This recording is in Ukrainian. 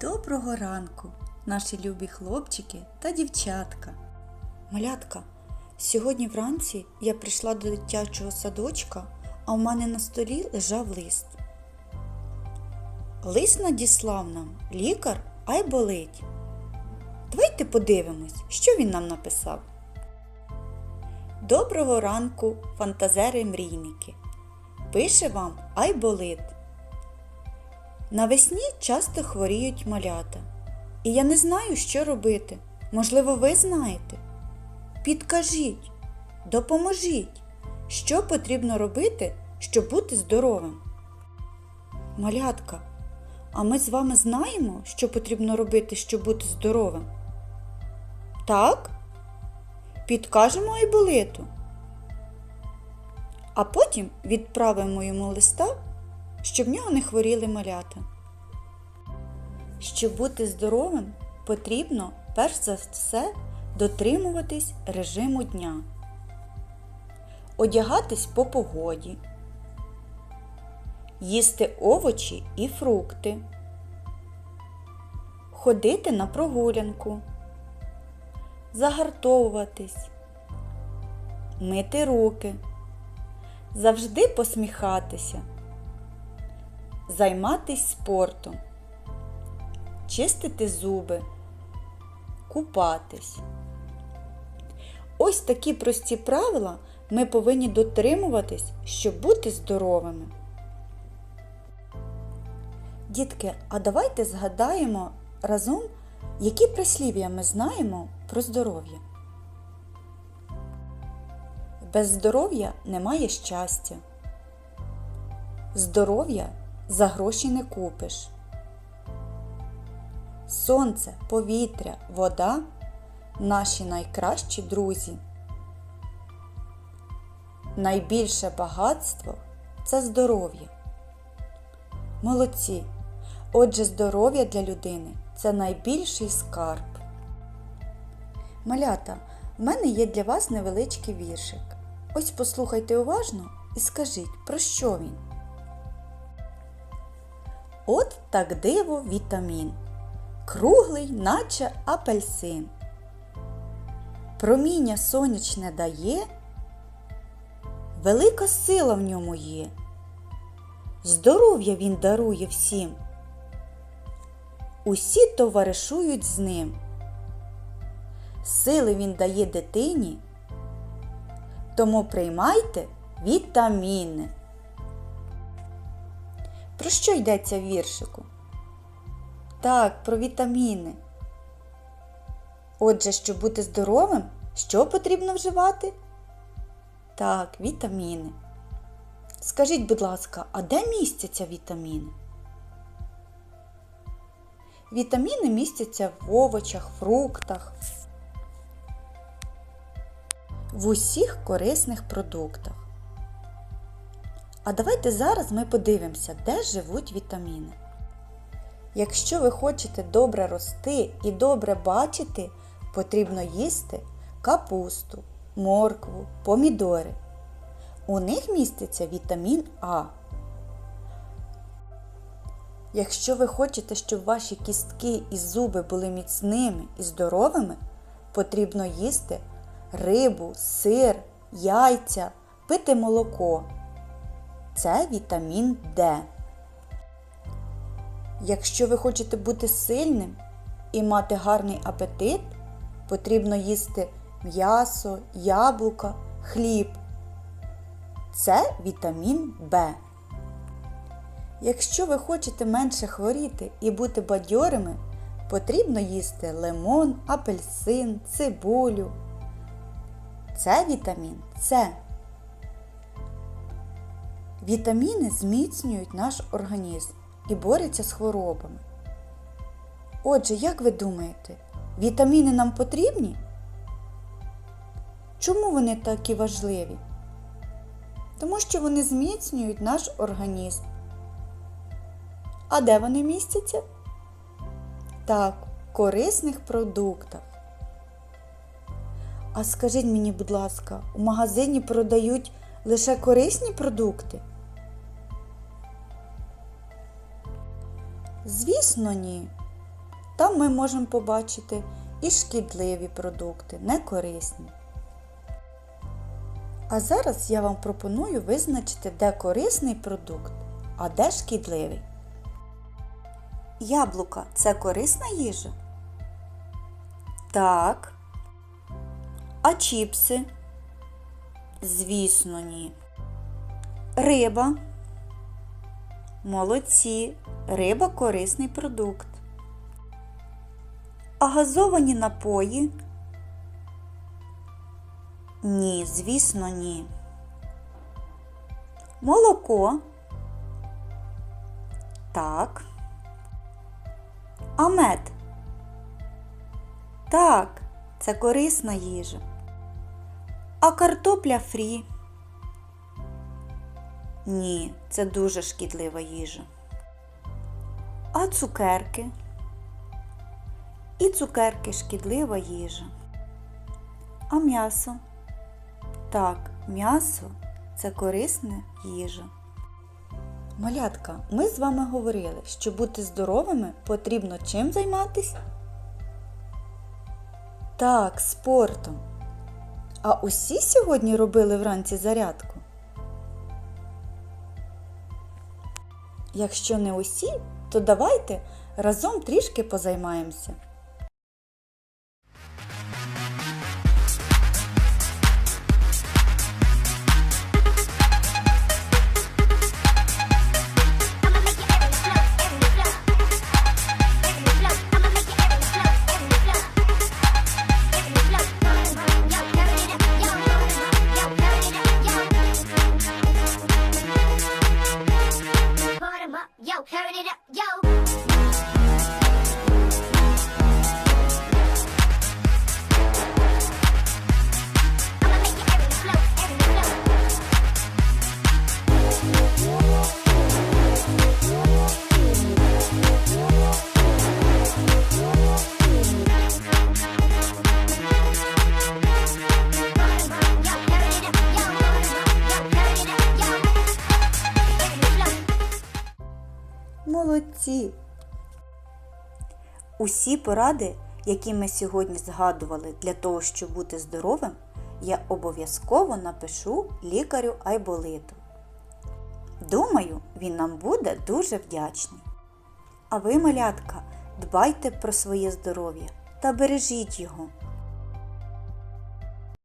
Доброго ранку, наші любі хлопчики та дівчатка. Малятка, сьогодні вранці я прийшла до дитячого садочка, а у мене на столі лежав лист. Лист надіслав нам лікар Айболить. Давайте подивимось, що він нам написав. Доброго ранку, фантазери мрійники. Пише вам Айболит. Навесні часто хворіють малята. І я не знаю, що робити. Можливо, ви знаєте. Підкажіть, допоможіть, що потрібно робити, щоб бути здоровим. Малятка, а ми з вами знаємо, що потрібно робити, щоб бути здоровим? Так? Підкажемо Айболиту. А потім відправимо йому листа щоб в нього не хворіли малята. Щоб бути здоровим, потрібно перш за все дотримуватись режиму дня, одягатись по погоді, їсти овочі і фрукти, ходити на прогулянку, загартовуватись, мити руки, завжди посміхатися. Займатись спортом, чистити зуби, купатись. Ось такі прості правила ми повинні дотримуватись, щоб бути здоровими. Дітки, а давайте згадаємо разом, які прислів'я ми знаємо про здоров'я. Без здоров'я немає щастя. Здоров'я за гроші не купиш. Сонце, повітря, вода наші найкращі друзі. Найбільше багатство це здоров'я. Молодці. Отже, здоров'я для людини це найбільший скарб. Малята, в мене є для вас невеличкий віршик. Ось послухайте уважно і скажіть, про що він? От так диво вітамін, круглий, наче апельсин. Проміння сонячне дає, велика сила в ньому є. Здоров'я він дарує всім. Усі товаришують з ним. Сили він дає дитині, тому приймайте вітаміни. Про що йдеться в віршику? Так, про вітаміни. Отже, щоб бути здоровим, що потрібно вживати? Так, вітаміни. Скажіть, будь ласка, а де містяться вітаміни? Вітаміни містяться в овочах, фруктах, в усіх корисних продуктах. А давайте зараз ми подивимося, де живуть вітаміни. Якщо ви хочете добре рости і добре бачити, потрібно їсти капусту, моркву, помідори. У них міститься вітамін А. Якщо ви хочете, щоб ваші кістки і зуби були міцними і здоровими, потрібно їсти рибу, сир, яйця, пити молоко це вітамін Д. Якщо ви хочете бути сильним і мати гарний апетит, потрібно їсти м'ясо, яблука, хліб. Це вітамін Б. Якщо ви хочете менше хворіти і бути бадьорими, потрібно їсти лимон, апельсин, цибулю. Це вітамін С. Вітаміни зміцнюють наш організм і борються з хворобами. Отже, як ви думаєте, вітаміни нам потрібні? Чому вони такі важливі? Тому що вони зміцнюють наш організм. А де вони містяться? Так, корисних продуктах. А скажіть мені, будь ласка, у магазині продають лише корисні продукти? Звісно, ні. Там ми можемо побачити і шкідливі продукти, некорисні. А зараз я вам пропоную визначити, де корисний продукт, а де шкідливий. Яблука це корисна їжа? Так. А чіпси? Звісно, ні. Риба. Молодці. Риба корисний продукт. А газовані напої? Ні, звісно, ні. Молоко? Так. А мед? Так, це корисна їжа. А картопля фрі? Ні, це дуже шкідлива їжа. А цукерки? І цукерки шкідлива їжа. А м'ясо? Так, м'ясо це корисна їжа. Малятка, ми з вами говорили, що бути здоровими потрібно чим займатися? Так, спортом. А усі сьогодні робили вранці зарядку? Якщо не усі, то давайте разом трішки позаймаємося. Молодці! Усі поради, які ми сьогодні згадували для того, щоб бути здоровим, я обов'язково напишу лікарю Айболиту. Думаю, він нам буде дуже вдячний. А ви, малятка, дбайте про своє здоров'я та бережіть його.